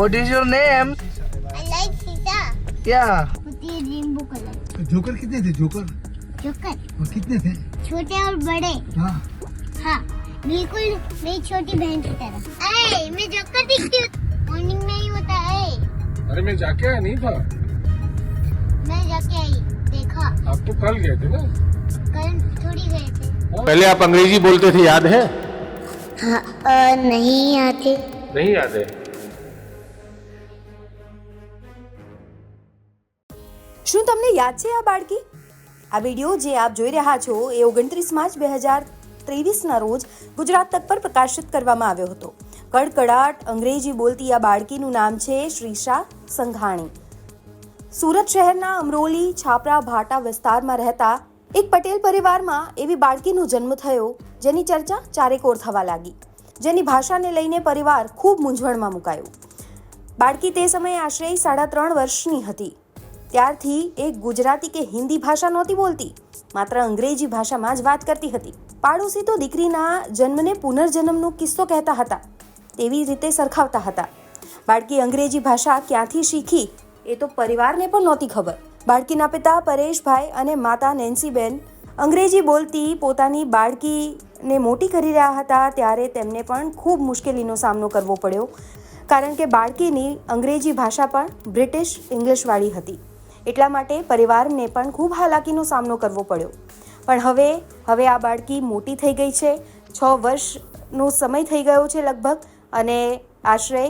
What is your name? क्या? Rainbow colour joker कितने थे? जोकर जोकर और कितने थे? छोटे और बड़े। हाँ। हाँ बिल्कुल मेरी छोटी बहन की तरह। अरे मैं जोकर दिखती हूँ। मॉर्निंग में ही होता है अरे मैं जाके आया नहीं था। मैं जाके आई देखा। आप तो कल गए थे ना। कल थोड़ी गए थे। पहले आप अंग्रेज़ी बोलते थे याद है? हाँ, आ, नहीं याद है नहीं याद है। શું તમને યાદ છે આ બાળકી? આ વીડિયો જે આપ જોઈ રહ્યા છો એ ઓગણત્રીસ માર્ચ બે હજાર ત્રેવીસના રોજ ગુજરાત તક પર પ્રકાશિત કરવામાં આવ્યો હતો. કડકડાટ અંગ્રેજી બોલતી આ બાળકીનું નામ છે શ્રીષા સંઘાણી. સુરત શહેરના અમરોલી, છાપરા, ભાટા વિસ્તારમાં રહેતા એક પટેલ પરિવારમાં એવી બાળકીનો જન્મ થયો જેની ચર્ચા ચારેકોર થવા લાગી. જેની ભાષાને લઈને પરિવાર ખૂબ મૂંઝવણમાં મુકાયો. બાળકી તે સમયે આશરે સાડા ત્રણ વર્ષની હતી. ત્યારથી એ ગુજરાતી કે હિન્દી ભાષા નહોતી બોલતી. માત્ર અંગ્રેજી ભાષામાં જ વાત કરતી હતી. પાડોશી તો દીકરીના જન્મને પુનર્જન્મનો કિસ્સો કહેતા હતા. તેવી રીતે સરખાવતા હતા. બાળકી અંગ્રેજી ભાષા ક્યાંથી શીખી એ તો પરિવારને પણ નહોતી ખબર. બાળકીના પિતા પરેશભાઈ અને માતા નેન્સીબેન અંગ્રેજી બોલતી પોતાની બાળકીને મોટી કરી રહ્યા હતા ત્યારે તેમને પણ ખૂબ મુશ્કેલીનો સામનો કરવો પડ્યો. કારણ કે બાળકીની અંગ્રેજી ભાષા પણ બ્રિટિશ ઇંગ્લિશવાળી હતી. એટલા માટે પરિવારને પણ ખૂબ હાલાકીનો સામનો કરવો પડ્યો. પણ હવે હવે આ બાળકી મોટી થઈ ગઈ છે. છ વર્ષનો સમય થઈ ગયો છે લગભગ અને આશરે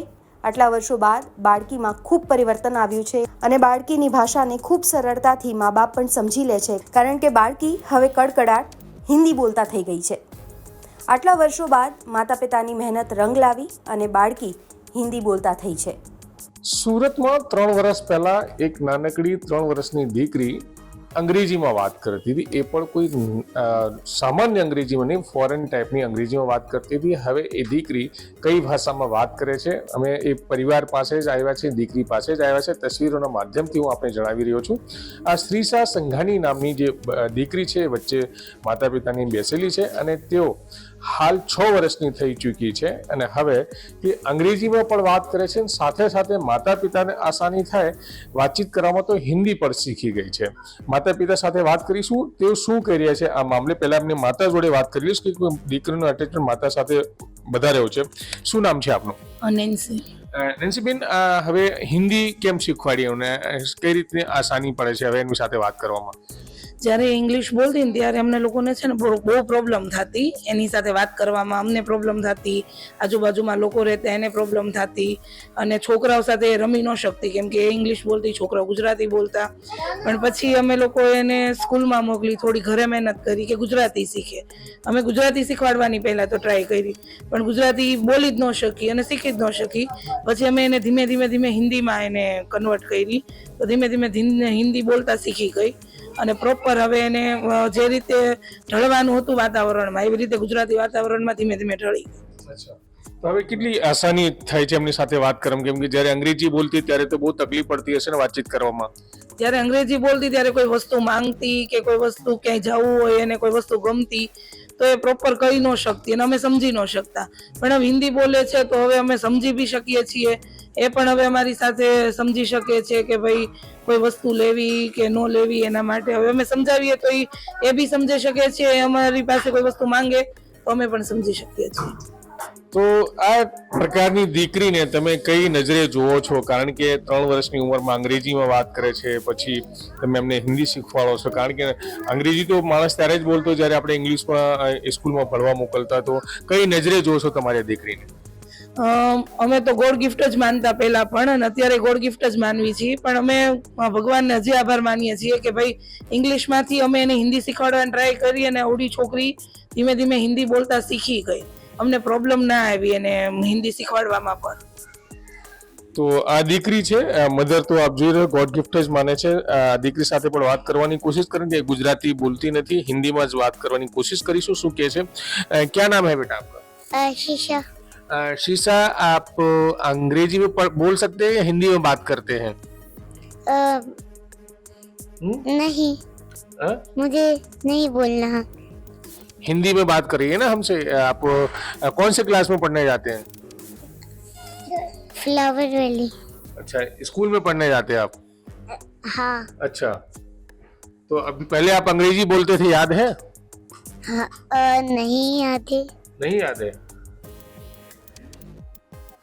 આટલા વર્ષો બાદ બાળકીમાં ખૂબ પરિવર્તન આવ્યું છે અને બાળકીની ભાષાને ખૂબ સરળતાથી મા બાપ પણ સમજી લે છે. કારણ કે બાળકી હવે કડકડાટ હિન્દી બોલતા થઈ ગઈ છે. આટલા વર્ષો બાદ માતા પિતાની મહેનત રંગ લાવી અને બાળકી હિન્દી બોલતા થઈ છે. સુરતમાં ત્રણ વર્ષ પહેલા એક નાનકડી ત્રણ વર્ષની દીકરી અંગ્રેજીમાં વાત કરતી હતી. એ પણ કોઈ સામાન્ય અંગ્રેજીમાં નહીં ફોરેન ટાઈપની અંગ્રેજીમાં વાત કરતી હતી. હવે એ દીકરી કઈ ભાષામાં વાત કરે છે? અમે એ પરિવાર પાસે જ આવ્યા છે દીકરી પાસે જ આવ્યા છે. તસવીરોના માધ્યમથી હું આપને જણાવી રહ્યો છું. આ શ્રીષા સંઘાની નામની જે દીકરી છે વચ્ચે માતા પિતાની બેસેલી છે અને તેઓ હાલ છ વર્ષની થઈ ચૂકી છે અને હવે તે અંગ્રેજીમાં પણ વાત કરે છે અને સાથે સાથે માતા પિતાને આસાની થાય વાતચીત કરવામાં તો હિન્દી પણ શીખી ગઈ છે. માતા પિતા સાથે વાત કરીશું તેઓ શું કરી રહ્યા છે આ મામલે? પહેલા એમની માતા જોડે વાત કરી લઈશ કે દીકરીનું અટેચમેન્ટ માતા સાથે વધારે છે. શું નામ છે આપનું? નેન્સી. નેન્સીબેન હવે હિન્દી કેમ શીખવાડી અને કઈ રીતે આસાની પડે છે હવે એમની સાથે વાત કરવામાં? જ્યારે ઇંગ્લિશ બોલતી ને ત્યારે અમને લોકોને છે ને બહુ પ્રોબ્લેમ થતી. એની સાથે વાત કરવામાં અમને પ્રોબ્લેમ થતી. આજુબાજુમાં લોકો રહેતા, એને પ્રોબ્લેમ થતી. અને છોકરાઓ સાથે રમી ન શકતી, કેમ કે ઇંગ્લિશ બોલતી, છોકરાઓ ગુજરાતી બોલતા. પણ પછી અમે લોકો એને સ્કૂલમાં મોકલી, થોડી ઘરે મહેનત કરી કે ગુજરાતી શીખે. અમે ગુજરાતી શીખવાડવાની પહેલાં તો ટ્રાય કરી, પણ ગુજરાતી બોલી જ ન શકી અને શીખી જ ન શકી. પછી અમે એને ધીમે ધીમે ધીમે હિન્દીમાં એને કન્વર્ટ કરી, તો ધીમે ધીમે હિન્દી બોલતા શીખી ગઈ. અને પ્રોપર હવે એને જે રીતે ઢળવાનું હતું વાતાવરણમાં એવી રીતે ગુજરાતી વાતાવરણમાં ધીમે ધીમે ઢળી તો હવે કેટલી આસાની થાય છે એમની સાથે વાત કરવામાં કેમ કે જ્યારે અંગ્રેજી બોલતી ત્યારે તો બહુ તકલીફ પડતી હશે ને વાતચીત કરવામાં. જ્યારે અંગ્રેજી બોલતી ત્યારે કોઈ વસ્તુ માંગતી કે કોઈ વસ્તુ ક્યાંય જવું હોય એને કોઈ વસ્તુ ગમતી તો એ પ્રોપર કહી ન શકતી અને અમે સમજી ન શકતા. પણ હવે હિન્દી બોલે છે તો હવે અમે સમજી બી શકીએ છીએ. એ પણ હવે અમારી સાથે સમજી શકે છે કે ભાઈ કોઈ વસ્તુ લેવી કે ન લેવી એના માટે હવે અમે સમજાવીએ તો એ બી સમજી શકે છે અમારી પાસે કોઈ વસ્તુ માંગે તો અમે પણ સમજી શકીએ છીએ. તો આ પ્રકારની દીકરીને તમે કઈ નજરે જુઓ છો? કારણ કે ત્રણ વર્ષની ઉંમરમાં અંગ્રેજીમાં વાત કરે છે, પછી તમે એમને હિન્દી શીખવાડો છો. કારણ કે અંગ્રેજી તો માણસ ત્યારે જ બોલતો જ્યારે આપણે ઇંગ્લિશમાં સ્કૂલમાં ભણવા મોકલતા, તો કઈ નજરે જુઓ છો તમારી દીકરીને? અમે તો ગોડ ગિફ્ટ જ માનતા પહેલા પણ અને અત્યારે ગોળ ગિફ્ટ જ માનવી છીએ. પણ અમે ભગવાનને હજી આભાર માનીએ છીએ કે ભાઈ ઇંગ્લિશમાંથી અમે એને હિન્દી શીખવાડવાની ટ્રાય કરી અને ઓડી છોકરી ધીમે ધીમે હિન્દી બોલતા શીખી ગઈ. અમને પ્રોબ્લેમ ના આવી એને હિન્દી શીખવાડવામાં પણ. તો આ દીકરી છે મધર તો આપ જોઈ રહ્યો ગોડ ગિફ્ટ જ માને છે. આ દીકરી સાથે પણ વાત કરવાની કોશિશ કરી કે ગુજરાતી બોલતી નથી હિન્દીમાં જ વાત કરવાની કોશિશ કરીશું શું કે છે? ક્યાં નામ હે બેટા આપકા શીશા शीशा आप अंग्रेज़ी में बोल सकते हैं या हिंदी में बात करते हैं? आ, नहीं। आ? मुझे नहीं बोलना। हिंदी में बात करिए ना हमसे। आप कौन से क्लास में पढ़ने जाते हैं? Flower valley. अच्छा स्कूल में पढ़ने जाते हैं आप? हाँ। अच्छा। तो अभी पहले आप अंग्रेज़ी बोलते थे याद है? हाँ, आ, नहीं याद है। नहीं याद है।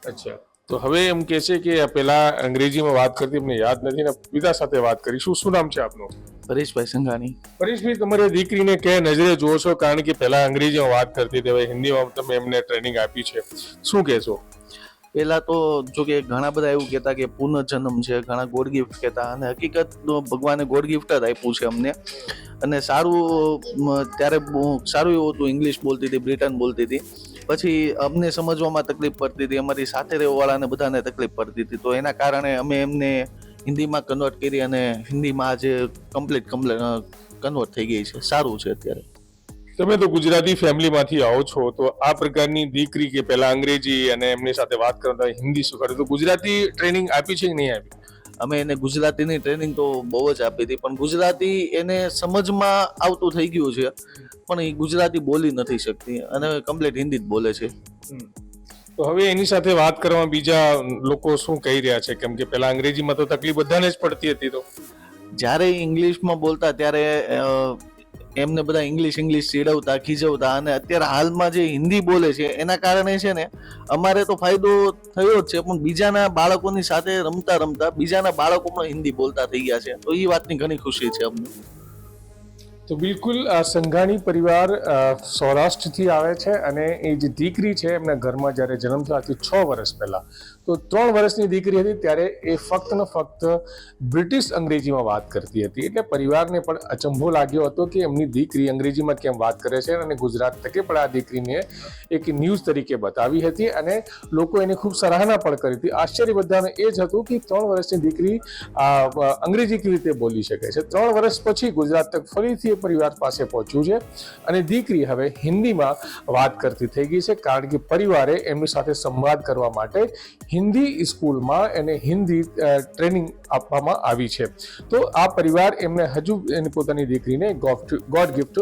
અચ્છા. તો હવે એમ કે છે કે પેલા અંગ્રેજીમાં વાત કરતી મને યાદ નથી ને પિતા સાથે વાત કરી. શું શું નામ છે આપનું? પરેશભાઈ સંઘાની પરેશભાઈ તમારી દીકરીને કે નજરે જુઓ છો? કારણ કે પહેલા અંગ્રેજીમાં વાત કરતી હતી હવે હિન્દીમાં તમે એમને ટ્રેનિંગ આપી છે. શું કહેશો? પહેલા તો જો કે ઘણા બધા એવું કહેતા કે પુનર્જન્મ છે ઘણા ગોડ ગિફ્ટ કહેતા અને હકીકત ભગવાને ગોડ ગિફ્ટ જ આપ્યું છે અમને. અને સારું ત્યારે બહુ સારું એવું હતું ઇંગ્લિશ બોલતી હતી બ્રિટન બોલતી હતી. પછી અમને સમજવામાં તકલીફ પડતી હતી. અમારી સાથે રહેવાવાળાને બધાને તકલીફ પડતી હતી. તો એના કારણે અમે એમને હિન્દીમાં કન્વર્ટ કરી અને હિન્દીમાં આજે કમ્પ્લીટ કન્વર્ટ થઈ ગઈ છે. સારું છે અત્યારે. તમે તો ગુજરાતી ફેમિલીમાંથી આવો છો, તો આ પ્રકારની દીકરી કે પહેલા અંગ્રેજી અને એમની સાથે વાત કરતા હિન્દી શીખવાડે તો ગુજરાતી ટ્રેનિંગ આપી છે કે નહીં આપી? અમે એને ગુજરાતીની ટ્રેનિંગ તો બહુ જ આપી હતી પણ ગુજરાતી એને સમજમાં આવતું થઈ ગયું છે પણ એ ગુજરાતી બોલી નથી શકતી અને કમ્પ્લીટ હિન્દી જ બોલે છે. તો હવે એની સાથે વાત કરવામાં બીજા લોકો શું કહી રહ્યા છે? કેમ કે પહેલા અંગ્રેજીમાં તો તકલીફ બધાને જ પડતી હતી તો. જ્યારે ઇંગ્લિશમાં બોલતા ત્યારે એમને બધા ઇંગ્લિશ ઇંગ્લિશ ચીડવતા, ખીજવતા અને અત્યારે હાલમાં જે હિન્દી બોલે છે, એના કારણે છે ને અમારે તો ફાયદો થયો જ છે, પણ બીજાના બાળકોની સાથે રમતા રમતા બીજાના બાળકો પણ હિન્દી બોલતા થઈ ગયા છે. તો એ વાતની ઘણી ખુશી છે અમને. તો બિલકુલ સંઘાણી પરિવાર સૌરાષ્ટ્રથી આવે છે અને એ જે દીકરી છે, એમના ઘરમાં જ્યારે જન્મ થયાથી છ વર્ષ પહેલા તો ત્રણ વર્ષની દીકરી હતી ત્યારે એ ફક્ત ને ફક્ત બ્રિટિશ અંગ્રેજીમાં વાત કરતી હતી. એટલે પરિવારને પણ અચંભો લાગ્યો હતો કે એમની દીકરી અંગ્રેજીમાં કેમ વાત કરે છે અને ગુજરાત તકે પણ આ દીકરીને એક ન્યૂઝ તરીકે બતાવી હતી અને લોકો એની ખૂબ સરાહના પણ કરી હતી. આશ્ચર્ય બધાને એ જ હતું કે ત્રણ વર્ષની દીકરી અંગ્રેજી કેવી રીતે બોલી શકે છે? ત્રણ વર્ષ પછી ગુજરાત તક ફરીથી એ પરિવાર પાસે પહોંચ્યું છે અને દીકરી હવે હિન્દીમાં વાત કરતી થઈ ગઈ છે કારણ કે પરિવારે એમની સાથે સંવાદ કરવા માટે હિન્દી સ્કૂલમાં એને હિન્દી ટ્રેનિંગ આપવામાં આવી છે. તો આ પરિવાર એમને હજુ એની પોતાની દીકરીને ગોડ ગિફ્ટ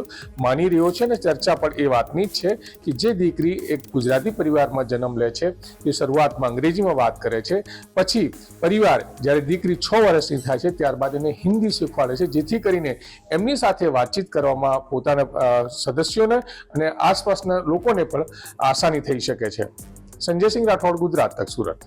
માની રહ્યો છે અને ચર્ચા પણ એ વાતની જ છે કે જે દીકરી એક ગુજરાતી પરિવારમાં જન્મ લે છે, એ શરૂઆતમાં અંગ્રેજીમાં વાત કરે છે. પછી પરિવાર જ્યારે દીકરી છ વર્ષની થાય છે, ત્યારબાદ એને હિન્દી શીખવાડે છે, જેથી કરીને એમની સાથે વાતચીત કરવામાં પોતાના સદસ્યોને અને આસપાસના લોકોને પણ આસાની થઈ શકે છે. સંજયસિંહ રાઠોડ ગુજરાત તક સુરત.